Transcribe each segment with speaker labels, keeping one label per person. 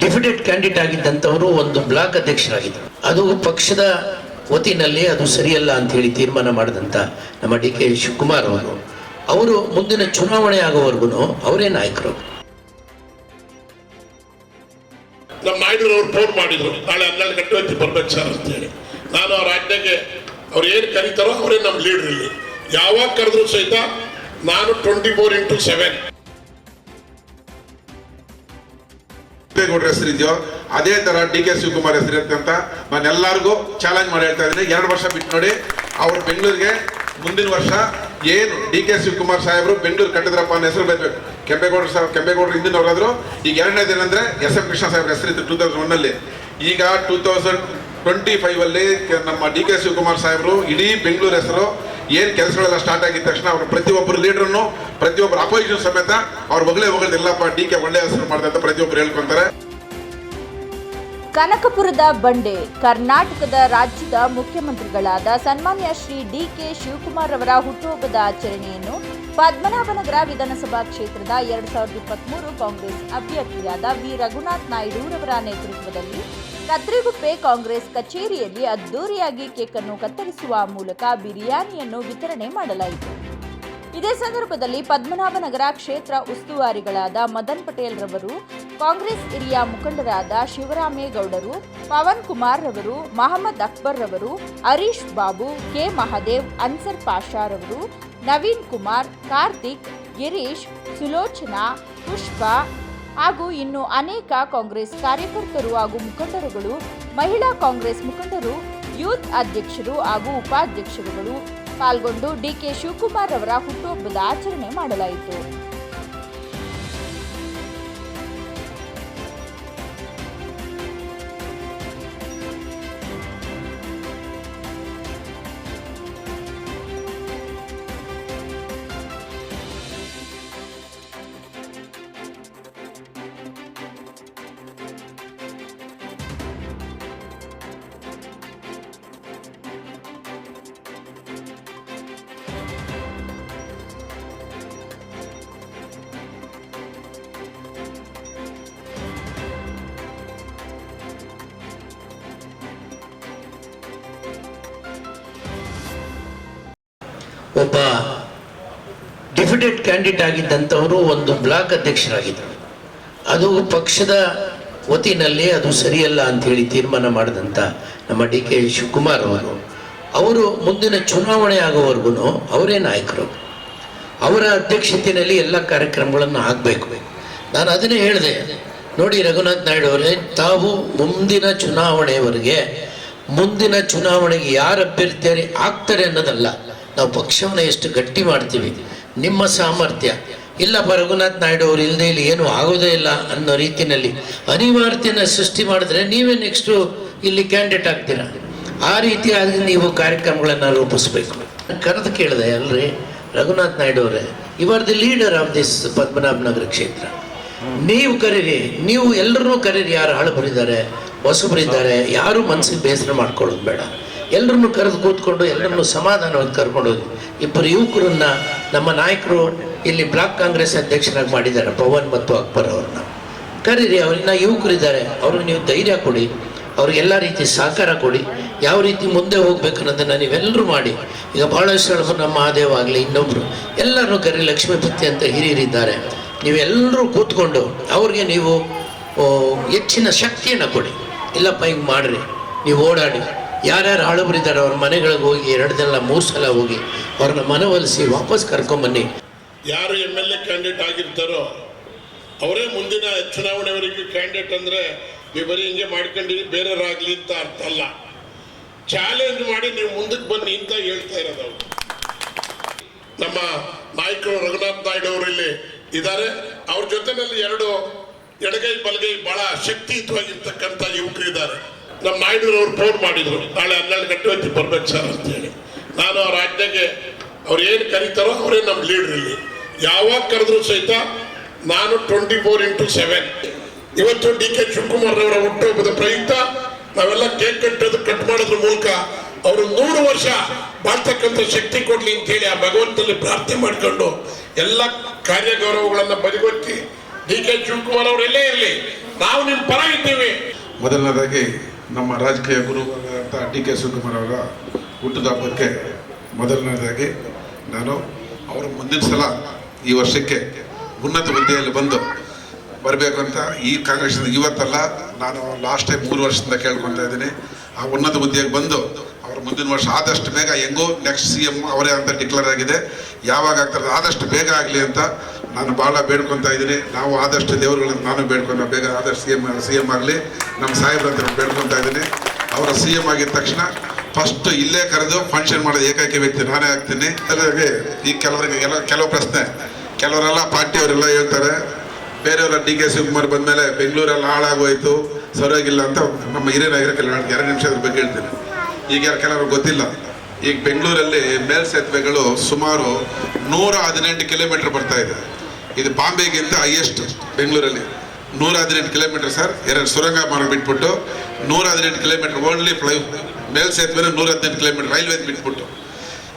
Speaker 1: Definite candidate ಆಗಿದ್ದಂಥವರು ಒಂದು block ಅಧ್ಯಕ್ಷರಾಗಿದ್ದರು. ಅದು ಪಕ್ಷದ ವತಿಯಲ್ಲಿ ಅದು ಸರಿಯಲ್ಲ ಅಂತ ಹೇಳಿ ತೀರ್ಮಾನ ಮಾಡಿದಂಥ ನಮ್ಮ ಡಿ ಕೆ ಶಿವಕುಮಾರ್ ಅವರು. ಅವರು ಮುಂದಿನ ಚುನಾವಣೆ ಆಗೋವರೆಗೂ ಅವರೇ ನಾಯಕರು.
Speaker 2: ನಮ್ಮ ನಾಯ್ಡುರವ್ರು ಫೋನ್ ಮಾಡಿದ್ರು. ನಾಳೆ ಹನ್ನೆರಡು ಗಂಟೆ ಹೊತ್ತಿ ಬರ್ಬೇಕು ಸರ್ ಅಂತೇಳಿ. ನಾನು ಅವ್ರ ಆಜ್ಞೆಗೆ ಅವ್ರು ಏನು ಕರೀತಾರೋ ಅವರೇ ನಮ್ಮ ಲೀಡರ್ ಇಲ್ಲಿ. ಯಾವಾಗ ಕರೆದ್ರು ಸಹಿತ ನಾನು ಟ್ವೆಂಟಿ ಫೋರ್ ಇಂಟು ಸೆವೆನ್
Speaker 3: ದೇವೇಗೌಡರ ಹೆಸರಿದೆಯೋ ಅದೇ ತರ ಡಿ ಕೆ ಶಿವಕುಮಾರ್ ಹೆಸರಿರುತ್ತೆ ಅಂತ ನಾನು ಎಲ್ಲರಿಗೂ ಚಾಲೆಂಜ್ ಮಾಡಿ ಹೇಳ್ತಾ ಇದ್ದೀನಿ. ಎರಡು ವರ್ಷ ಬಿಟ್ಟು ನೋಡಿ, ಅವರು ಬೆಂಗಳೂರಿಗೆ ಮುಂದಿನ ವರ್ಷ ಏನು ಡಿ ಕೆ ಶಿವಕುಮಾರ್ ಸಾಹೇಬರು ಬೆಂಗಳೂರು ಕಟ್ಟಿದ್ರಪ್ಪ ಅನ್ನೋ ಹೆಸರು ಬೇಕು ಕೆಂಪೇಗೌಡರು ಸಾಹ, ಕೆಂಪೇಗೌಡರು ಹಿಂದಿನವರಾದ್ರು. ಈಗ ಎರಡನೇದೇನಂದ್ರೆ ಎಸ್ ಎಂ ಕೃಷ್ಣ ಸಾಹೇಬ್ರ ಹೆಸರಿತ್ತು ಟೂ ತೌಸಂಡ್ ಒನ್ನಲ್ಲಿ ಈಗ ಟೂ ತೌಸಂಡ್ ಟ್ವೆಂಟಿ ಫೈವ್ ಅಲ್ಲಿ ನಮ್ಮ ಡಿ ಕೆ ಶಿವಕುಮಾರ್ ಸಾಹೇಬರು ಇಡೀ ಬೆಂಗಳೂರು ಹೆಸರು ಏನ್ ಕೆಲಸಗಳೆಲ್ಲ ಸ್ಟಾರ್ಟ್ ಆಗಿದ ತಕ್ಷಣ ಅವರು ಪ್ರತಿಯೊಬ್ಬರು ಲೀಡರ್ನು ಪ್ರತಿಯೊಬ್ಬರು ಅಪೋಸಿಷನ್ ಸಮೇತ ಅವ್ರ ಬಗಲೇ ಬಗಲ್ ಇಲ್ಲಪ್ಪ ಡಿ ಕೆ ಒಳ್ಳೆ ಹೆಸರು ಅಂತ ಪ್ರತಿಯೊಬ್ಬರು ಹೇಳ್ಕೊಂತಾರೆ.
Speaker 4: ಕನಕಪುರದ ಬಂಡೆ, ಕರ್ನಾಟಕದ ರಾಜ್ಯದ ಮುಖ್ಯಮಂತ್ರಿಗಳಾದ ಸನ್ಮಾನ್ಯ ಶ್ರೀ ಡಿ ಕೆ ಶಿವಕುಮಾರ್ ಅವರ ಹುಟ್ಟುಹಬ್ಬದ ಆಚರಣೆಯನ್ನು ಪದ್ಮನಾಭನಗರ ವಿಧಾನಸಭಾ ಕ್ಷೇತ್ರದ ಎರಡ್ ಸಾವಿರದ ಇಪ್ಪತ್ಮೂರು ಕಾಂಗ್ರೆಸ್ ಅಭ್ಯರ್ಥಿಯಾದ ವಿ. ರಘುನಾಥ್ ನಾಯ್ಡುರವರ ನೇತೃತ್ವದಲ್ಲಿ ಕದ್ರಿಗುಪ್ಪೆ ಕಾಂಗ್ರೆಸ್ ಕಚೇರಿಯಲ್ಲಿ ಅದ್ದೂರಿಯಾಗಿ ಕೇಕ್ ಅನ್ನು ಕತ್ತರಿಸುವ ಮೂಲಕ ಬಿರಿಯಾನಿಯನ್ನು ವಿತರಣೆ ಮಾಡಲಾಯಿತು. ಇದೇ ಸಂದರ್ಭದಲ್ಲಿ ಪದ್ಮನಾಭನಗರ ಕ್ಷೇತ್ರ ಉಸ್ತುವಾರಿಗಳಾದ ಮದನ್ ಪಟೇಲ್ ರವರು ಕಾಂಗ್ರೆಸ್ ಹಿರಿಯ ಮುಖಂಡರಾದ ಶಿವರಾಮೇಗೌಡರು, ಪವನ್ ಕುಮಾರ್ ರವರು ಮಹಮ್ಮದ್ ಅಕ್ಬರ್ ರವರು ಹರೀಶ್ ಬಾಬು, ಕೆ ಮಹಾದೇವ್, ಅನ್ಸರ್ ಪಾಷಾ ರವರು ನವೀನ್ ಕುಮಾರ್, ಕಾರ್ತಿಕ್, ಗಿರೀಶ್, ಸುಲೋಚನಾ, ಪುಷ್ಪ ಹಾಗೂ ಇನ್ನು ಅನೇಕ ಕಾಂಗ್ರೆಸ್ ಕಾರ್ಯಕರ್ತರು ಹಾಗೂ ಮುಖಂಡರುಗಳು, ಮಹಿಳಾ ಕಾಂಗ್ರೆಸ್ ಮುಖಂಡರು, ಯೂತ್ ಅಧ್ಯಕ್ಷರು ಹಾಗೂ ಉಪಾಧ್ಯಕ್ಷರುಗಳು ಪಾಲ್ಗೊಂಡು ಡಿಕೆ ಶಿವಕುಮಾರ್ ಅವರ ಹುಟ್ಟುಹಬ್ಬದ ಆಚರಣೆ ಮಾಡಲಾಯಿತು.
Speaker 1: ಒಬ್ಬ ಡೆಫಿಡೆಟ್ ಕ್ಯಾಂಡಿಡೇಟ್ ಆಗಿದ್ದಂಥವರು ಒಂದು ಬ್ಲಾಕ್ ಅಧ್ಯಕ್ಷರಾಗಿದ್ದರು. ಅದು ಪಕ್ಷದ ವತಿನಲ್ಲಿ ಅದು ಸರಿಯಲ್ಲ ಅಂತ ಹೇಳಿ ತೀರ್ಮಾನ ಮಾಡಿದಂಥ ನಮ್ಮ ಡಿ ಕೆ ಶಿವಕುಮಾರ್ ಅವರು. ಅವರು ಮುಂದಿನ ಚುನಾವಣೆ ಆಗೋವರೆಗೂ ಅವರೇ ನಾಯಕರು. ಅವರ ಅಧ್ಯಕ್ಷತೆಯಲ್ಲಿ ಎಲ್ಲ ಕಾರ್ಯಕ್ರಮಗಳನ್ನು ಆಗಬೇಕು ನಾನು ಅದನ್ನೇ ಹೇಳಿದೆ. ನೋಡಿ ರಘುನಾಥ್ ನಾಯ್ಡು ಅವರೇ, ತಾವು ಮುಂದಿನ ಚುನಾವಣೆಯವರೆಗೆ ಮುಂದಿನ ಚುನಾವಣೆಗೆ ಯಾರು ಅಭ್ಯರ್ಥಿ ಆಗ್ತಾರೆ ಅನ್ನೋದಲ್ಲ. ನಾವು ಪಕ್ಷವನ್ನು ಎಷ್ಟು ಗಟ್ಟಿ ಮಾಡ್ತೀವಿ, ನಿಮ್ಮ ಸಾಮರ್ಥ್ಯ. ಇಲ್ಲ ರಘುನಾಥ್ ನಾಯ್ಡು ಅವರು ಇಲ್ಲದೆ ಇಲ್ಲಿ ಏನು ಆಗೋದೇ ಇಲ್ಲ ಅನ್ನೋ ರೀತಿಯಲ್ಲಿ ಅನಿವಾರ್ಯತೆಯನ್ನು ಸೃಷ್ಟಿ ಮಾಡಿದ್ರೆ ನೀವೇ ನೆಕ್ಸ್ಟು ಇಲ್ಲಿ ಕ್ಯಾಂಡಿಡೇಟ್ ಆಗ್ತೀರಾ. ಆ ರೀತಿಯಾಗಿ ನೀವು ಕಾರ್ಯಕ್ರಮಗಳನ್ನು ರೂಪಿಸ್ಬೇಕು. ಕರೆದು ಕೇಳಿದೆ, ಅಲ್ರಿ, ರಘುನಾಥ್ ನಾಯ್ಡು ಅವರೇ you the leader of this Padmanabhanagar ಕ್ಷೇತ್ರ. ನೀವು ಕರೀರಿ, ನೀವು ಎಲ್ಲರನ್ನೂ ಕರೀರಿ, ಯಾರು ಹಳಬರಿದ್ದಾರೆ ಹೊಸಬರಿದ್ದಾರೆ ಯಾರು ಮನಸ್ಸಿಗೆ ಬೇಸರ ಮಾಡ್ಕೊಳ್ಳೋದು ಬೇಡ. ಎಲ್ಲರನ್ನು ಕರೆದು ಕೂತ್ಕೊಂಡು ಎಲ್ಲರನ್ನು ಸಮಾಧಾನವಾಗಿ ಕರ್ಕೊಂಡು ಹೋಗಿ. ಇಬ್ಬರು ಯುವಕರನ್ನ ನಮ್ಮ ನಾಯಕರು ಇಲ್ಲಿ ಬ್ಲಾಕ್ ಕಾಂಗ್ರೆಸ್ ಅಧ್ಯಕ್ಷರಾಗಿ ಮಾಡಿದ್ದಾರೆ ಪವನ್ ಮತ್ತು ಅಕ್ಬರ್ ಅವ್ರನ್ನ. ಕರೀರಿ ಅವ್ರನ್ನ ಯುವಕರಿದ್ದಾರೆ, ಅವ್ರಿಗೆ ನೀವು ಧೈರ್ಯ ಕೊಡಿ ಅವ್ರಿಗೆಲ್ಲ ರೀತಿ ಸಹಕಾರ ಕೊಡಿ, ಯಾವ ರೀತಿ ಮುಂದೆ ಹೋಗ್ಬೇಕು ಅನ್ನೋದನ್ನು ನೀವೆಲ್ಲರೂ ಮಾಡಿ. ಈಗ ಬಹಳಷ್ಟು ನಮ್ಮ ಮಹಾದೇವ್ ಆಗಲಿ ಎಲ್ಲರೂ ಕರಿ ಲಕ್ಷ್ಮೀಪತಿ ಅಂತ ಹಿರಿಯರಿದ್ದಾರೆ. ನೀವೆಲ್ಲರೂ ಕೂತ್ಕೊಂಡು ಅವ್ರಿಗೆ ನೀವು ಹೆಚ್ಚಿನ ಶಕ್ತಿಯನ್ನು ಕೊಡಿ. ಇಲ್ಲಪ್ಪ, ಹಿಂಗೆ ಮಾಡಿರಿ, ನೀವು ಓಡಾಡಿ. ಯಾರ್ಯಾರು ಹಳಬರಿದ್ದಾರೆ ಅವ್ರ ಮನೆಗಳಿಗೆ ಹೋಗಿ, ಎರಡು ದಿನ ಮೂರು ಸಲ ಹೋಗಿ, ಅವ್ರನ್ನ ಮನವೊಲಿಸಿ ವಾಪಸ್ ಕರ್ಕೊಂಬನ್ನಿ.
Speaker 2: ಯಾರು ಎಂ ಎಲ್ ಎ ಕ್ಯಾಂಡಿಡೇಟ್ ಆಗಿರ್ತಾರೋ, ಅವರೇ ಮುಂದಿನ ಚುನಾವಣೆವರೆಗೂ ಕ್ಯಾಂಡಿಡೇಟ್ ಅಂದರೆ, ನೀವು ಬರೀ ಹಿಂಗೆ ಮಾಡ್ಕೊಂಡಿರಿ ಬೇರೆಯವರಾಗಲಿ ಅಂತ ಅರ್ಥ ಅಲ್ಲ. ಚಾಲೆಂಜ್ ಮಾಡಿ ನೀವು ಮುಂದಕ್ಕೆ ಬನ್ನಿ ಅಂತ ಹೇಳ್ತಾ ಇರೋದು ಅವರು. ನಮ್ಮ ನಾಯಕರು ರಘುನಾಥ್ ನಾಯ್ಡು ಅವರು ಇಲ್ಲಿ ಇದ್ದಾರೆ. ಅವ್ರ ಜೊತೆನಲ್ಲಿ ಎರಡು ಎಡಗೈ, ಬಲಗೈ ಬಹಳ ಶಕ್ತಿಯುತವಾಗಿರ್ತಕ್ಕಂಥ ಯುವಕರು ಇದ್ದಾರೆ ನಮ್ಮ ನಾಯ್ಡುರವ್ರು ಫೋನ್ ಮಾಡಿದ್ರು. ನಾಳೆ ಹನ್ನೆರಡು ಗಂಟೆ ಹೊತ್ತಿ ಬರ್ಬೇಕು ಸರ್ ಅಂತೇಳಿ. ನಾನು ಅವ್ರ ಆಜ್ಞೆಗೆ ಅವ್ರು ಏನು ಕರೀತಾರೋ ಅವರೇ ನಮ್ಮ ಲೀಡರ್ ಇಲ್ಲಿ. ಯಾವಾಗ ಕರೆದ್ರು ಸಹಿತ ನಾನು ಟ್ವೆಂಟಿ ಫೋರ್ ಇಂಟು ಸೆವೆನ್ ಇವತ್ತು ಡಿ ಕೆ ಶಿವಕುಮಾರ್ ಅವರ ಹುಟ್ಟುಹಬ್ಬದ ಪ್ರಯುಕ್ತ ನಾವೆಲ್ಲ ಕೇಕ್ ಕಟ್ಟೋದು ಕಟ್ ಮಾಡೋದ್ರ ಮೂಲಕ ಅವರು ನೂರು ವರ್ಷ ಬಾಳ್ತಕ್ಕಂಥ ಶಕ್ತಿ ಕೊಡ್ಲಿ ಅಂತ ಹೇಳಿ ಆ ಭಗವಂತನಲ್ಲಿ ಪ್ರಾರ್ಥನೆ ಮಾಡ್ಕೊಂಡು ಎಲ್ಲ ಕಾರ್ಯ ಗೌರವಗಳನ್ನ ಬದಿಗೊತ್ತಿ ಡಿ ಕೆ ಶಿವಕುಮಾರ್ ಅವರೆಲ್ಲೇ ಇರಲಿ. ನಾವು ನಿಮ್ಮ ಪರ ಇದ್ದೀವಿ.
Speaker 3: ಮೊದಲನೇದಾಗಿ ನಮ್ಮ ರಾಜಕೀಯ ಗುರು ಅಂತ ಡಿ ಕೆ ಶಿವಕುಮಾರ್ ಅವರ ಹುಟ್ಟಿದ ಹಬ್ಬಕ್ಕೆ ಮೊದಲನೇದಾಗಿ ನಾನು ಅವರು ಮುಂದಿನ ಸಲ ಈ ವರ್ಷಕ್ಕೆ ಉನ್ನತ ಹುದ್ದೆಯಲ್ಲಿ ಬಂದು ಬರಬೇಕು ಅಂತ ಈ ಕಾಂಗ್ರೆಸ್ ಇವತ್ತಲ್ಲ ನಾನು ಲಾಸ್ಟ್ ಟೈಮ್ ಮೂರು ವರ್ಷದಿಂದ ಕೇಳ್ಕೊತಾ ಇದ್ದೀನಿ. ಆ ಉನ್ನತ ಹುದ್ದೆಗೆ ಬಂದು ಅವರು ಮುಂದಿನ ವರ್ಷ ಆದಷ್ಟು ಬೇಗ ಹೆಂಗೋ ನೆಕ್ಸ್ಟ್ ಸಿ ಎಂ ಅವರೇ ಅಂತ ಡಿಕ್ಲೇರ್ ಆಗಿದೆ. ಯಾವಾಗ ಆಗ್ತಾರೆ ಆದಷ್ಟು ಬೇಗ ಆಗಲಿ ಅಂತ ನಾನು ಭಾಳ ಬೇಡ್ಕೊತಾ ಇದ್ದೀನಿ. ನಾವು ಆದಷ್ಟು ದೇವರುಗಳನ್ನು ನಾನು ಬೇಡ್ಕೊಂಡು ಬೇಗ ಆದಷ್ಟು ಸಿ ಎಂ ಸಿ ಎಂ ಆಗಲಿ, ನಮ್ಮ ಸಾಹೇಬ್ರ ಅಂತ ಬೇಡ್ಕೊತಾ ಇದ್ದೀನಿ. ಅವರ ಸಿ ಎಂ ಆಗಿದ ತಕ್ಷಣ ಫಸ್ಟ್ ಇಲ್ಲೇ ಕರೆದು ಫಂಕ್ಷನ್ ಮಾಡೋದು ಏಕೈಕ ವ್ಯಕ್ತಿ ನಾನೇ ಆಗ್ತೀನಿ. ಅದಕ್ಕೆ ಈ ಕೆಲವರಿಗೆ ಎಲ್ಲ, ಕೆಲವು ಪ್ರಶ್ನೆ. ಕೆಲವರೆಲ್ಲ ಪಾರ್ಟಿಯವರೆಲ್ಲ ಹೇಳ್ತಾರೆ, ಬೇರೆಯವರ ಡಿ ಕೆ ಶಿವಕುಮಾರ್ ಬಂದಮೇಲೆ ಬೆಂಗಳೂರಲ್ಲಿ ಹಾಳಾಗೋಯ್ತು, ಸರಿಯಾಗಿಲ್ಲ ಅಂತ ನಮ್ಮ ಹಿರಿಯ ನಾಗರಿಕರು ಎರಡು ನಿಮಿಷ ಅದ್ರ ಬಗ್ಗೆ ಹೇಳ್ತೀನಿ. ಈಗ ಕೆಲವರು ಗೊತ್ತಿಲ್ಲ. ಈಗ ಬೆಂಗಳೂರಲ್ಲಿ ಮೇಲ್ಸೇತುವೆಗಳು ಸುಮಾರು ನೂರ ಹದಿನೆಂಟು ಕಿಲೋಮೀಟ್ರ್ ಬರ್ತಾ ಇದೆ. ಇದು ಬಾಂಬೆಗಿಂತ ಹೈಯೆಸ್ಟ್ ಬೆಂಗಳೂರಲ್ಲಿ. ನೂರ ಹದಿನೆಂಟು ಕಿಲೋಮೀಟರ್ ಸರ್ ಎರಡು ಸುರಂಗ ಮಾರ್ಗ ಬಿಟ್ಬಿಟ್ಟು ನೂರ ಹದಿನೆಂಟು ಕಿಲೋಮೀಟರ್ ಓನ್ಲಿ ಫ್ಲೈ ಮೇಲ್ ಸೇತುವೆ ನೂರ ಹದಿನೆಂಟು ಕಿಲೋಮೀಟರ್ ರೈಲ್ವೆ ಬಿಟ್ಬಿಟ್ಟು.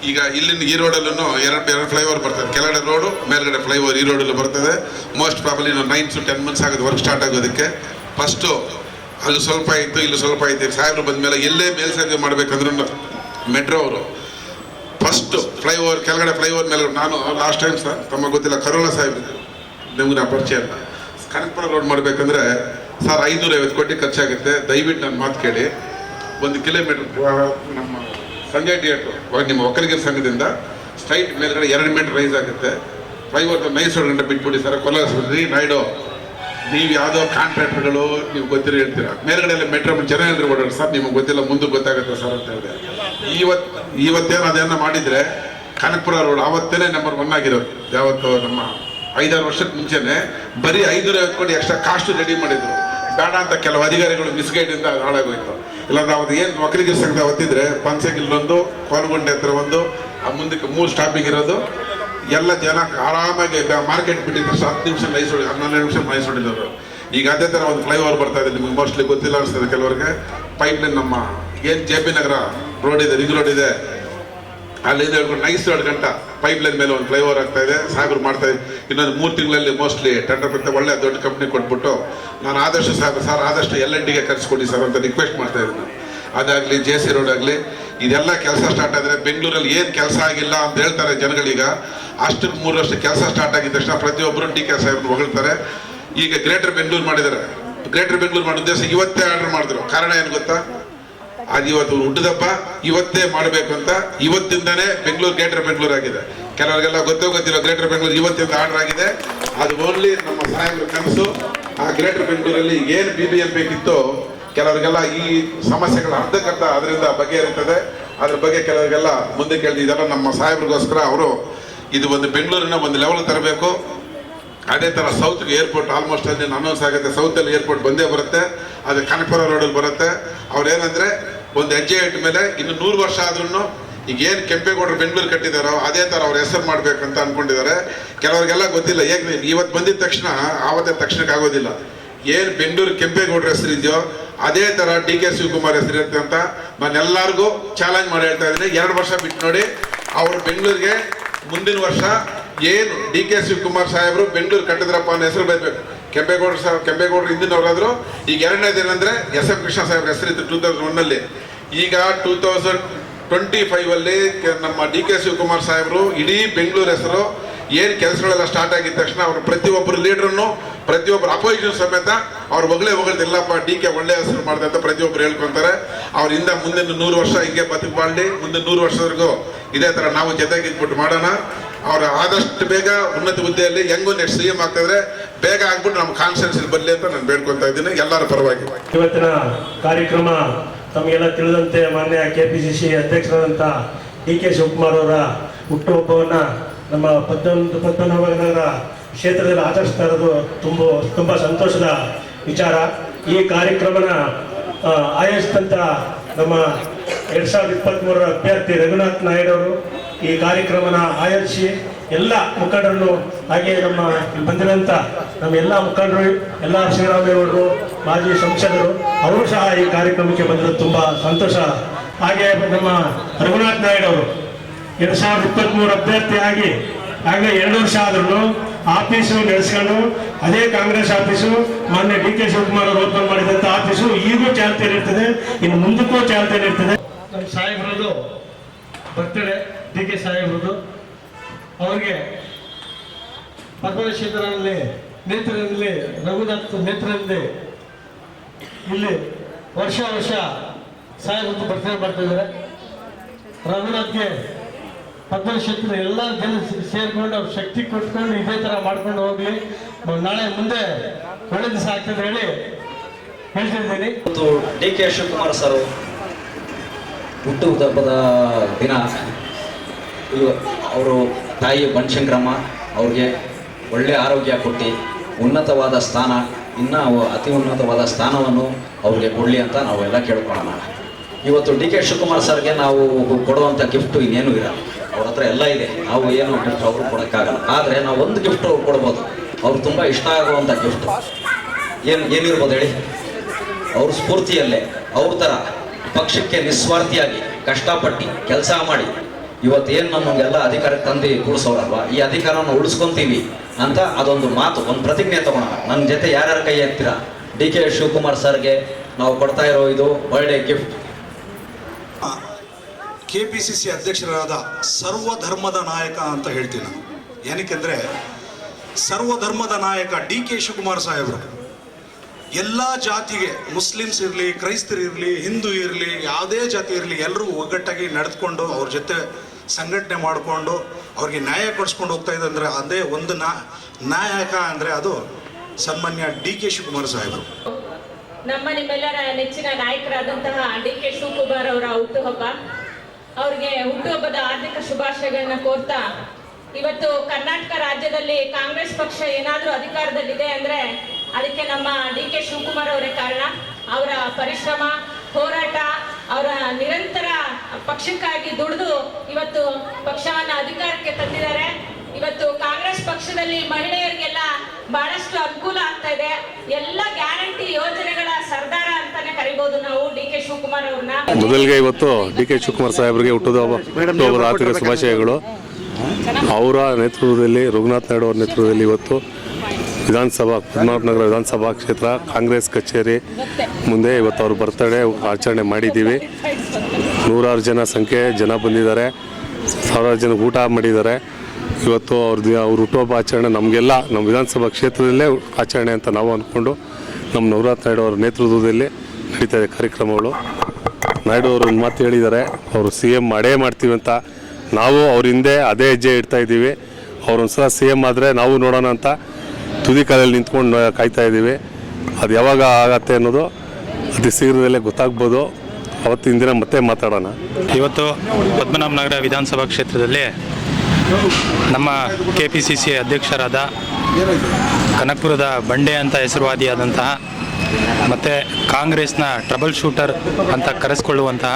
Speaker 3: ಈಗ ಇಲ್ಲಿಂದ ಈ ರೋಡಲ್ಲೂ ಎರಡು ಎರಡು ಫ್ಲೈಓವರ್ ಬರ್ತದೆ. ಕೆಳಗಡೆ ರೋಡು ಮೇಲ್ಗಡೆ ಫ್ಲೈಓವರ್ ಈ ರೋಡಲ್ಲೂ ಬರ್ತದೆ. ಮೋಸ್ಟ್ ಪ್ರಾಬ್ಲಿ ನಾವು ನೈನ್ ಟು ಟೆನ್ ಮಂತ್ಸ್ ಆಗೋದು ವರ್ಕ್ ಸ್ಟಾರ್ಟ್ ಆಗೋದಕ್ಕೆ. ಫಸ್ಟು ಅಲ್ಲಿ ಸ್ವಲ್ಪ ಇತ್ತು, ಇಲ್ಲಿ ಸ್ವಲ್ಪ ಇತ್ತು. ಸಾಹೇಬ್ರು ಬಂದಮೇಲೆ ಎಲ್ಲೇ ಮೇಲ್ಸೇತುವೆ ಮಾಡಬೇಕಂದ್ರೂ ಮೆಟ್ರೋ ಅವರು. ಫಸ್ಟ್ ಫ್ಲೈಓವರ್ ಕೆಳಗಡೆ ಫ್ಲೈಓವರ್ ಮೇಲೆ ನಾನು ಲಾಸ್ಟ್ ಟೈಮ್ ಸರ್ ತಮ್ಮ ಗೊತ್ತಿಲ್ಲ ಕರೋಳ ಸಾಹೇಬ್ ನಿಮ್ಗೆ ನಾ ಪರಿಚಯ ಅಲ್ಲ ಕನಕಪುರ ರೋಡ್ ಮಾಡಬೇಕಂದ್ರೆ ಸರ್ ಐವತ್ತು ಕೋಟಿ ಖರ್ಚಾಗುತ್ತೆ. ದಯವಿಟ್ಟು ನನ್ನ ಮಾತು ಕೇಳಿ. ಒಂದು ಕಿಲೋಮೀಟರ್ ನಮ್ಮ ಸಂಜಯ್ ಥಿಯೇಟ್ರ್ ನಿಮ್ಮ ಒಕ್ಕಲಿಗರ ಸಂಘದಿಂದ ಸ್ಟ್ರೈಟ್ ಮೇಲ್ಗಡೆ ಎರಡು ಮೀಟರ್ ರೈಸ್ ಆಗುತ್ತೆ. ಫ್ಲೈಓವರ್ ಮೈಸೂರು ಗಂಟೆ ಬಿಟ್ಬಿಡಿ ಸರ್ ಕೊಲಾಸ್ಬಿಡ್ರಿ ನಾಯ್ಡು. ನೀವು ಯಾವುದೋ ಕಾಂಟ್ರಾಕ್ಟರ್ಗಳು, ನೀವು ಗೊತ್ತಿರೋ ಹೇಳ್ತೀರಾ? ಮೇಲ್ಗಡೆ ಎಲ್ಲ ಮೆಟ್ರೋ ಜನ ಹೇಳಿದ್ರು ಓಡಾಡ, ಸರ್, ನಿಮಗೆ ಗೊತ್ತಿಲ್ಲ ಮುಂದೆ ಗೊತ್ತಾಗುತ್ತೆ ಸರ್, ಅಂತ ಹೇಳಿದೆ. ಇವತ್ತು ಇವತ್ತೇನು ಅದನ್ನ ಮಾಡಿದ್ರೆ ಕನಕಪುರ ರೋಡ್ ಆವತ್ತೇನೆ ನಂಬರ್ ಒನ್ ಆಗಿರೋದು. ಯಾವತ್ತು ನಮ್ಮ ಐದಾರು ವರ್ಷಕ್ಕೆ ಮುಂಚೆನೆ ಬರೀ ಐನೂರ ಐವತ್ತು ಕೋಟಿ ಎಕ್ಸ್ಟ್ರಾ ಕಾಸ್ಟ್ ರೆಡಿ ಮಾಡಿದ್ರು. ಬೇಡ ಅಂತ ಕೆಲವು ಅಧಿಕಾರಿಗಳು ಮಿಸ್ಗೈಡಿಂದ ಹಾಳಾಗೋಯ್ತು. ಇಲ್ಲಾಂದ್ರೆ ಅವತ್ತು ಏನು ಒಕ್ಕಲಿಗರ ಸಂಘದ ಒತ್ತಿದ್ರೆ ಪಂಚಗಿಲ್ಲೊಂದು ಕೋನಗುಂಡೆ ಹತ್ರ ಒಂದು, ಆ ಮುಂದಕ್ಕೆ ಮೂರು ಸ್ಟಾಪಿಂಗ್ ಇರೋದು. ಎಲ್ಲ ಜನ ಆರಾಮಾಗಿ ಮಾರ್ಕೆಟ್ ಬಿಟ್ಟಿದ್ರು. ಹತ್ತು ನಿಮಿಷ ಮೈಸೂರು ಹನ್ನೊಂದು ನಿಮಿಷ ನೈಸ್ ಹೊಡಿದ್ರು ಈಗ ಅದೇ ಥರ ಒಂದು ಫ್ಲೈಓವರ್ ಬರ್ತಾ ಇದೆ ನಿಮಗೆ ಮೋಸ್ಟ್ಲಿ ಗೊತ್ತಿಲ್ಲ ಅನಿಸ್ತದೆ ಕೆಲವರಿಗೆ. ಪೈಪ್ ಲೈನ್ ನಮ್ಮ ಏನು ಜೆ ಪಿ ನಗರ ರೋಡ್ ಇದೆ ರಿಂಗ್ ರೋಡ್ ಇದೆ. ಅಲ್ಲಿಂದ ಹೇಳ್ಕೊಂಡು ನೈಸ್ ಎರಡು ಗಂಟ ಪೈಪ್ ಲೈನ್ ಮೇಲೆ ಒಂದು ಫ್ಲೈಓವರ್ ಆಗ್ತಾ ಇದೆ. ಸಾಗರ್ ಮಾಡ್ತಾ ಇದೆ. ಇನ್ನೊಂದು ಮೂರು ತಿಂಗಳಲ್ಲಿ ಮೋಸ್ಟ್ಲಿ ಟೆಂಡರ್ ಬರ್ತಾ ಒಳ್ಳೆ ದೊಡ್ಡ ಕಂಪ್ನಿ ಕೊಟ್ಬಿಟ್ಟು ನಾನು ಆದಷ್ಟು ಸಾಕು ಸರ್ ಆದಷ್ಟು ಎಲ್ ಎನ್ ಡಿಗೆ ಕರೆಸ್ಕೊಡಿ ಸರ್ ಅಂತ ರಿಕ್ವೆಸ್ಟ್ ಮಾಡ್ತಾ ಇದ್ದೀನಿ. ಅದಾಗಲಿ ಜೆ ಸಿ ರೋಡ್ ಆಗಲಿ ಇದೆಲ್ಲ ಕೆಲಸ ಸ್ಟಾರ್ಟ್ ಆದರೆ ಬೆಂಗಳೂರಲ್ಲಿ ಏನು ಕೆಲಸ ಆಗಿಲ್ಲ ಅಂತ ಹೇಳ್ತಾರೆ ಜನಗಳೀಗ. ಅಷ್ಟಕ್ಕೆ ಮೂರು ವರ್ಷ ಕೆಲಸ ಸ್ಟಾರ್ಟ್ ಆಗಿದ ತಕ್ಷಣ ಪ್ರತಿಯೊಬ್ಬರು ಡಿ ಕೆ ಹೊಗಳ್ತಾರೆ. ಈಗ ಗ್ರೇಟರ್ ಬೆಂಗಳೂರು ಮಾಡಿದ್ದಾರೆ. ಗ್ರೇಟರ್ ಬೆಂಗಳೂರು ಮಾಡೋ ಉದ್ದೇಶ ಇವತ್ತೇ ಆರ್ಡರ್ ಮಾಡಿದ್ರು. ಕಾರಣ ಏನು ಗೊತ್ತಾ? ಅದು ಇವತ್ತು ಹುಟ್ಟಿದಪ್ಪ, ಇವತ್ತೇ ಮಾಡಬೇಕು ಅಂತ ಇವತ್ತಿಂದಾನೇ ಬೆಂಗಳೂರು ಗ್ರೇಟರ್ ಬೆಂಗಳೂರು ಆಗಿದೆ. ಕೆಲವರಿಗೆಲ್ಲ ಗೊತ್ತೋ ಗೊತ್ತಿಲ್ಲ ಗ್ರೇಟರ್ ಬೆಂಗಳೂರು ಇವತ್ತಿಂದ ಆರ್ಡರ್ ಆಗಿದೆ. ಅದು ಓನ್ಲಿ ನಮ್ಮ ಸಾಹೇಬ್ರ ಕನಸು. ಆ ಗ್ರೇಟರ್ ಬೆಂಗಳೂರಲ್ಲಿ ಏನು ಬಿ ಬಿ ಎಂ ಬೇಕಿತ್ತು ಕೆಲವರಿಗೆಲ್ಲ ಈ ಸಮಸ್ಯೆಗಳ ಅರ್ಧಕ್ಕರ್ಧ ಅದರಿಂದ ಬಗೆಹರಿತದೆ. ಅದ್ರ ಬಗ್ಗೆ ಕೆಲವರಿಗೆಲ್ಲ ಮುಂದೆ ಕೇಳಿದ ನಮ್ಮ ಸಾಹೇಬರಿಗೋಸ್ಕರ ಅವರು ಇದು ಒಂದು ಬೆಂಗಳೂರಿನ ಒಂದು ಲೆವೆಲ್ ತರಬೇಕು. ಅದೇ ಥರ ಸೌತ್ಗೆ ಏರ್ಪೋರ್ಟ್ ಆಲ್ಮೋಸ್ಟ್ ಅಲ್ಲಿ ಅನೌನ್ಸ್ ಆಗುತ್ತೆ. ಸೌತಲ್ಲಿ ಏರ್ಪೋರ್ಟ್ ಬಂದೇ ಬರುತ್ತೆ. ಅದು ಕನಪುರ ರೋಡಲ್ಲಿ ಬರುತ್ತೆ. ಅವ್ರು ಏನಂದ್ರೆ ಒಂದು ಹೆಜ್ಜೆ ಇಟ್ಟ ಮೇಲೆ ಇನ್ನು ನೂರು ವರ್ಷ ಆದ್ರೂ ಈಗ ಏನು ಕೆಂಪೇಗೌಡರು ಬೆಂಗಳೂರು ಕಟ್ಟಿದಾರೋ ಅದೇ ಥರ ಅವ್ರ ಹೆಸರು ಮಾಡ್ಬೇಕಂತ ಅನ್ಕೊಂಡಿದ್ದಾರೆ. ಕೆಲವರಿಗೆಲ್ಲ ಗೊತ್ತಿಲ್ಲ. ಹೇಗೆ ಇವತ್ತು ಬಂದಿದ ತಕ್ಷಣ, ಆವತ್ತೇ ತಕ್ಷಣಕ್ಕೆ ಆಗೋದಿಲ್ಲ. ಏನು ಬೆಂಗಳೂರು ಕೆಂಪೇಗೌಡರ ಹೆಸರು ಇದೆಯೋ ಅದೇ ಥರ ಡಿ ಕೆ ಶಿವಕುಮಾರ್ ಹೆಸರು ಇರುತ್ತೆ ಅಂತ ನಾನು ಎಲ್ಲರಿಗೂ ಚಾಲೆಂಜ್ ಮಾಡಿ ಹೇಳ್ತಾ ಇದ್ದೀನಿ. ಎರಡು ವರ್ಷ ಬಿಟ್ಟು ನೋಡಿ, ಅವರು ಬೆಂಗಳೂರಿಗೆ ಮುಂದಿನ ವರ್ಷ ಏನು ಡಿ ಕೆ ಶಿವಕುಮಾರ್ ಸಾಹೇಬರು ಬೆಂಗಳೂರು ಕಟ್ಟಿದ್ರಪ್ಪ ಅನ್ನೋ ಹೆಸರು ಬರಬೇಕು. ಕೆಂಪೇಗೌಡರು ಸಾಹೇಬ್ ಕೆಂಪೇಗೌಡರು ಹಿಂದಿನವರಾದ್ರು. ಈಗ ಎರಡನೇದು ಏನಂದ್ರೆ ಎಸ್ ಎಂ ಕೃಷ್ಣ ಸಾಹೇಬ್ರ ಹೆಸರಿತ್ತು ಟೂ ತೌಸಂಡ್ ಒನ್ನಲ್ಲಿ ಈಗ ಟೂ ತೌಸಂಡ್ ಟ್ವೆಂಟಿ ಫೈವ್ ಅಲ್ಲಿ ಕೆ- ನಮ್ಮ ಡಿ ಕೆ ಶಿವಕುಮಾರ್ ಸಾಹೇಬರು ಇಡೀ ಬೆಂಗಳೂರು ಹೆಸರು ಏನು ಕೆಲಸಗಳೆಲ್ಲ ಸ್ಟಾರ್ಟ್ ಆಗಿದ ತಕ್ಷಣ ಅವರು ಪ್ರತಿಯೊಬ್ಬರು ಲೀಡ್ರನ್ನು ಪ್ರತಿಯೊಬ್ಬರು ಅಪೋಸಿಷನ್ ಸಮೇತ ಅವ್ರು ಒಗಳೇ ಹೊಗಳ್ದು ಇಲ್ಲಪ್ಪ ಡಿ ಕೆ ಒಳ್ಳೆ ಹೆಸರು ಮಾಡಿದೆ ಅಂತ ಪ್ರತಿಯೊಬ್ಬರು ಹೇಳ್ಕೊಂತಾರೆ. ಅವರಿಂದ ಮುಂದಿನ ನೂರು ವರ್ಷ ಹಿಂಗೆ ಬದುಕು ಮಾಡಲಿ ಮುಂದಿನ ನೂರು ವರ್ಷದವರೆಗೂ ಇದೇ ಥರ ನಾವು ಜೊತೆಗೆ ಇದ್ಬಿಟ್ಟು ಮಾಡೋಣ. ಅವ್ರು ಆದಷ್ಟು ಬೇಗ ಉನ್ನತ ಹುದ್ದೆಯಲ್ಲಿ ಹೆಂಗು ನೆಕ್ಸ್ಟ್ ಸಿ ಎಂ ಬೇಗ ಆಗ್ಬಿಟ್ಟು ನಮ್ಮ ಕಾನ್ಫಿಡೆನ್ಸ್ ಬರಲಿ ಅಂತ ನಾನು ಬೇಡ್ಕೊತಾ ಇದ್ದೀನಿ. ಎಲ್ಲರ ಪರವಾಗಿ.
Speaker 5: ಇವತ್ತಿನ ಕಾರ್ಯಕ್ರಮ ತಮಗೆಲ್ಲ ತಿಳಿದಂತೆ ಮಾನ್ಯ ಕೆ ಪಿ ಸಿ ಸಿ ಅಧ್ಯಕ್ಷರಾದಂಥ ಡಿ ಕೆ ಶಿವಕುಮಾರ್ ಅವರ ಹುಟ್ಟುಹಬ್ಬವನ್ನು ನಮ್ಮ ಪದ್ದೊಂದು ಪದ್ಮನಾಭನಗರ ಕ್ಷೇತ್ರದಲ್ಲಿ ಆಚರಿಸ್ತಾ ಇರೋದು ತುಂಬ ತುಂಬ ಸಂತೋಷದ ವಿಚಾರ. ಈ ಕಾರ್ಯಕ್ರಮನ ಆಯೋಜಿಸಿದಂಥ ನಮ್ಮ ಎರಡು ಸಾವಿರದ ಇಪ್ಪತ್ತ್ಮೂರರ ಅಭ್ಯರ್ಥಿ ರಘುನಾಥ್ ನಾಯ್ಡು ಅವರು ಈ ಕಾರ್ಯಕ್ರಮನ ಆಯೋಜಿಸಿ ಎಲ್ಲ ಮುಖಂಡರನ್ನು, ಹಾಗೆ ನಮ್ಮ ಇಲ್ಲಿ ನಮ್ಮ ಎಲ್ಲ ಮುಖಂಡರು, ಎಲ್ಲ ಶ್ರೀರಾಮೇಗೌಡರು ಮಾಜಿ ಸಂಸದರು, ಅವರು ಸಹ ಈ ಕಾರ್ಯಕ್ರಮಕ್ಕೆ ಬಂದಿರೋದು ತುಂಬ ಸಂತೋಷ. ಹಾಗೆ ನಮ್ಮ ರಘುನಾಥ್ ನಾಯ್ಡು ಅವರು ಎರಡು ಸಾವಿರದ ಇಪ್ಪತ್ತ್ಮೂರು ಅಭ್ಯರ್ಥಿಯಾಗಿ, ಹಾಗೆ ಎರಡು ವರ್ಷ ಆದ್ರೂ ಆಫೀಸು ನಡೆಸ್ಕೊಂಡು, ಅದೇ ಕಾಂಗ್ರೆಸ್ ಆಫೀಸು, ಮೊನ್ನೆ ಡಿ ಕೆ ಶಿವಕುಮಾರ್ ಅವರು ಓಪನ್ ಮಾಡಿದಂಥ ಆಫೀಸು, ಈಗೂ ಚಾಲ್ತಿಯಲ್ಲಿರ್ತದೆ ಇನ್ನು ಮುಂದಕ್ಕೂ ಚಾಲ್ತಿಯಲ್ಲಿರ್ತದೆ ನಮ್ಮ ಸಾಹೇಬ್ರದ್ದು ಬರ್ತಡೆ ಡಿ ಕೆ ಸಾಹೇಬ್ರದ್ದು ಅವ್ರಿಗೆ ಪದ್ಮಶೇಖರಲ್ಲಿ ನೇತ್ರದಲ್ಲಿ, ರಘುನಾಥ್ ನೇತ್ರದಲ್ಲಿ ಇಲ್ಲಿ ವರ್ಷ ವರ್ಷ ಸಾಹೇಬ್ರದ್ದು ಬರ್ತಡೆ ಮಾಡ್ತಾ ಇದ್ದಾರೆ. ರಘುನಾಥ್ಗೆ ಪದ್ಮಶೇಖರ ಎಲ್ಲ ಜನ ಸೇರ್ಕೊಂಡು ಅವ್ರ ಶಕ್ತಿ ಕೊಟ್ಕೊಂಡು ಇದೇ ಥರ ಮಾಡ್ಕೊಂಡು ಹೋಗ್ಲಿ. ನಾಳೆ ಮುಂದೆ ಒಳ್ಳೆ ದಿವಸ ಆಗ್ತದೆ ಹೇಳಿ ಹೇಳ್ತಿದ್ದೀನಿ.
Speaker 6: ಮತ್ತು ಡಿ ಕೆ ಶಿವಕುಮಾರ್ ಸರ್, ಹುಟ್ಟು ಹಬ್ಬದ ದಿನ. ಅವರು ತಾಯಿ ಬನಶಂಕರಮ್ಮ ಅವ್ರಿಗೆ ಒಳ್ಳೆ ಆರೋಗ್ಯ ಕೊಟ್ಟು, ಉನ್ನತವಾದ ಸ್ಥಾನ, ಇನ್ನೂ ಅತಿ ಉನ್ನತವಾದ ಸ್ಥಾನವನ್ನು ಅವ್ರಿಗೆ ಕೊಡಲಿ ಅಂತ ನಾವೆಲ್ಲ ಕೇಳ್ಕೊಳ್ಳೋಣ. ಇವತ್ತು ಡಿ ಕೆ ಶಿವಕುಮಾರ್ ಸರ್ಗೆ ನಾವು ಕೊಡುವಂಥ ಗಿಫ್ಟು ಇನ್ನೇನು ಇರಲ್ಲ ಅವ್ರ ಹತ್ರ ಎಲ್ಲ ಇದೆ. ನಾವು ಏನು ಗಿಫ್ಟ್ ಅವರು ಕೊಡೋಕ್ಕಾಗಲ್ಲ. ಆದರೆ ನಾವು ಒಂದು ಗಿಫ್ಟ್ ಅವ್ರು ಕೊಡ್ಬೋದು. ಅವ್ರು ತುಂಬ ಇಷ್ಟ ಆಗುವಂಥ ಗಿಫ್ಟ್ ಏನು, ಏನಿರ್ಬೋದು ಹೇಳಿ? ಅವ್ರ ಸ್ಫೂರ್ತಿಯಲ್ಲೇ, ಅವ್ರ ಥರ ಪಕ್ಷಕ್ಕೆ ನಿಸ್ವಾರ್ಥಿಯಾಗಿ ಕಷ್ಟಪಟ್ಟು ಕೆಲಸ ಮಾಡಿ ಇವತ್ತೇನು ನಮಗೆಲ್ಲ ಅಧಿಕಾರಕ್ಕೆ ತಂದು ಕೂಡಿಸೋರಲ್ವ? ಈ ಅಧಿಕಾರವನ್ನು ಉಳಿಸ್ಕೊಂತೀವಿ ಅಂತ ಅದೊಂದು ಮಾತು, ಒಂದು ಪ್ರತಿಜ್ಞೆ ತಗೊಳ್ಳೋಣ ನನ್ನ ಜೊತೆ ಯಾರ್ಯಾರ ಕೈ ಎತ್ತೀರಾ? ಡಿ ಕೆ ಶಿವಕುಮಾರ್ ಸರ್ಗೆ ನಾವು ಕೊಡ್ತಾ ಇರೋ ಇದು birthday gift
Speaker 7: K P C C ಅಧ್ಯಕ್ಷರಾದ ಸರ್ವಧರ್ಮದ ನಾಯಕ ಅಂತ ಹೇಳ್ತೀನಿ ನಾನು. ಏನಕ್ಕೆಂದರೆ ಸರ್ವಧರ್ಮದ ನಾಯಕ ಡಿ ಕೆ ಶಿವಕುಮಾರ್ ಸಾಹೇಬರು. ಎಲ್ಲ ಜಾತಿಗೆ ಮುಸ್ಲಿಮ್ಸ್ ಇರಲಿ ಕ್ರೈಸ್ತರಿರಲಿ ಹಿಂದೂ ಇರಲಿ, ಯಾವುದೇ ಜಾತಿ ಇರಲಿ, ಎಲ್ಲರೂ ಒಗ್ಗಟ್ಟಾಗಿ ನಡೆದುಕೊಂಡು ಅವ್ರ ಜೊತೆ ಸಂಘಟನೆ ಮಾಡಿಕೊಂಡು ಅವ್ರಿಗೆ ನ್ಯಾಯ ಕೊಡಿಸ್ಕೊಂಡು ಹೋಗ್ತಾ ಇದೆ ಅಂದರೆ ಅದೇ ಒಂದು ನಾ, ನಾಯಕ ಅಂದರೆ ಅದು ಸನ್ಮಾನ್ಯ ಡಿ ಕೆ ಶಿವಕುಮಾರ್ ಸಾಹೇಬರು.
Speaker 8: ನಮ್ಮ ನಿಮ್ಮೆಲ್ಲರ ನೆಚ್ಚಿನ ನಾಯಕರಾದಂತಹ ಡಿ ಕೆ ಶಿವಕುಮಾರ್ ಅವರ ಹುಟ್ಟುಹಬ್ಬ. ಅವರಿಗೆ ಹುಟ್ಟುಹಬ್ಬದ ಆರ್ಥಿಕ ಶುಭಾಶಯಗಳನ್ನ ಕೋರ್ತಾ, ಇವತ್ತು ಕರ್ನಾಟಕ ರಾಜ್ಯದಲ್ಲಿ ಕಾಂಗ್ರೆಸ್ ಪಕ್ಷ ಏನಾದರೂ ಅಧಿಕಾರದಲ್ಲಿದೆ ಅಂದ್ರೆ ಅದಕ್ಕೆ ನಮ್ಮ ಡಿ ಕೆ ಶಿವಕುಮಾರ್ ಅವರೇ ಕಾರಣ. ಅವರ ಪರಿಶ್ರಮ, ಹೋರಾಟ, ಅವರ ನಿರಂತರ ಪಕ್ಷಕ್ಕಾಗಿ ದುಡಿದು ಇವತ್ತು ಪಕ್ಷವನ್ನ ಅಧಿಕಾರಕ್ಕೆ ತಂದಿದ್ದಾರೆ. ಇವತ್ತು ಕಾಂಗ್ರೆಸ್ ಪಕ್ಷದಲ್ಲಿ ಮಹಿಳೆಯರಿಗೆಲ್ಲ ಬಹಳಷ್ಟು ಅನುಕೂಲ ಆಗ್ತಾ ಇದೆ. ಎಲ್ಲ ಗ್ಯಾರಂಟಿ ಯೋಜನೆಗಳ ಸರ್ದಾರ ಕರಿಬಹುದು ನಾವು ಡಿ ಕೆ ಶಿವಕುಮಾರ್ ಅವ್ರನ್ನ.
Speaker 9: ಮೊದಲಿಗೆ ಇವತ್ತು ಡಿ ಕೆ ಶಿವಕುಮಾರ್ ಸಾಹೇಬರಿಗೆ ಹುಟ್ಟದ ಅಕ್ಟೋಬರ್ ಆರ್ಥಿಕ ಶುಭಾಶಯಗಳು. ಅವರ ನೇತೃತ್ವದಲ್ಲಿ ರಘುನಾಥ್ ನಾಯ್ಡು ಅವರ ನೇತೃತ್ವದಲ್ಲಿ ಇವತ್ತು ವಿಧಾನಸಭಾ ನಗರ ವಿಧಾನಸಭಾ ಕ್ಷೇತ್ರ ಕಾಂಗ್ರೆಸ್ ಕಚೇರಿ ಮುಂದೆ ಇವತ್ತು ಅವ್ರ ಬರ್ತಡೇ ಆಚರಣೆ ಮಾಡಿದ್ದೀವಿ. ನೂರಾರು ಜನ ಸಂಖ್ಯೆ ಜನ ಬಂದಿದ್ದಾರೆ. ಸಾವಿರಾರು ಜನ ಊಟ ಮಾಡಿದ್ದಾರೆ. ಇವತ್ತು ಅವ್ರದ್ದು ಅವ್ರ ಹುಟ್ಟುಹಬ್ಬ ಆಚರಣೆ ನಮಗೆಲ್ಲ ನಮ್ಮ ವಿಧಾನಸಭಾ ಕ್ಷೇತ್ರದಲ್ಲೇ ಆಚರಣೆ ಅಂತ ನಾವು ಅಂದ್ಕೊಂಡು ನಮ್ಮ ನವರಾತ್ ನಾಯ್ಡು ಅವರ ನೇತೃತ್ವದಲ್ಲಿ ನಡೀತಾ ಕಾರ್ಯಕ್ರಮಗಳು. ನಾಯ್ಡು ಅವರು ಒಂದು ಮಾತು ಹೇಳಿದ್ದಾರೆ. ಅವರು ಸಿ ಎಂ ಮಾಡೇ ಮಾಡ್ತೀವಿ ಅಂತ. ನಾವು ಅವ್ರ ಹಿಂದೆ ಅದೇ ಹೆಜ್ಜೆ ಇಡ್ತಾ ಇದ್ದೀವಿ. ಅವ್ರೊಂದ್ಸಲ ಸಿ ಎಂ ಆದರೆ ನಾವು ನೋಡೋಣ ಅಂತ ತುದಿ ಕಾಲಲ್ಲಿ ನಿಂತ್ಕೊಂಡು ಕಾಯ್ತಾ ಇದ್ದೀವಿ. ಅದು ಯಾವಾಗ ಆಗತ್ತೆ ಅನ್ನೋದು ಅತಿ ಶೀಘ್ರದಲ್ಲೇ ಗೊತ್ತಾಗ್ಬೋದು. ಅವತ್ತು ಇಂದಿನ ಮತ್ತೆ ಮಾತಾಡೋಣ.
Speaker 10: ಇವತ್ತು ಪದ್ಮನಾಭನಗರ ವಿಧಾನಸಭಾ ಕ್ಷೇತ್ರದಲ್ಲಿ ನಮ್ಮ ಕೆ ಪಿ ಸಿ ಸಿ ಅಧ್ಯಕ್ಷರಾದ ಕನಕಪುರದ ಬಂಡೆ ಅಂತ ಹೆಸರುವಾದಿಯಾದಂತಹ ಮತ್ತು ಕಾಂಗ್ರೆಸ್ನ ಟ್ರಬಲ್ ಶೂಟರ್ ಅಂತ ಕರೆಸ್ಕೊಳ್ಳುವಂತಹ,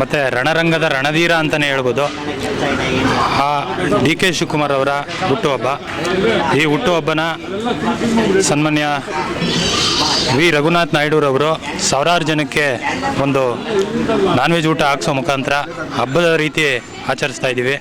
Speaker 10: ಮತ್ತು ರಣರಂಗದ ರಣಧೀರ ಅಂತಲೇ ಹೇಳ್ಬೋದು. ಆ ಡಿ ಕೆ ಶಿವಕುಮಾರ್ ಅವರ ಹುಟ್ಟುಹಬ್ಬ. ಈ ಹುಟ್ಟುಹಬ್ಬನ ಸನ್ಮಾನ್ಯ ವಿ. ರಘುನಾಥ್ ನಾಯ್ಡುರವರು ಸಾವಿರಾರು ಜನಕ್ಕೆ ಒಂದು ನಾನ್ ವೆಜ್ ಊಟ ಹಾಕ್ಸೋ ಮುಖಾಂತರ ಹಬ್ಬದ ರೀತಿ ಆಚರಿಸ್ತಾ ಇದ್ದೀವಿ.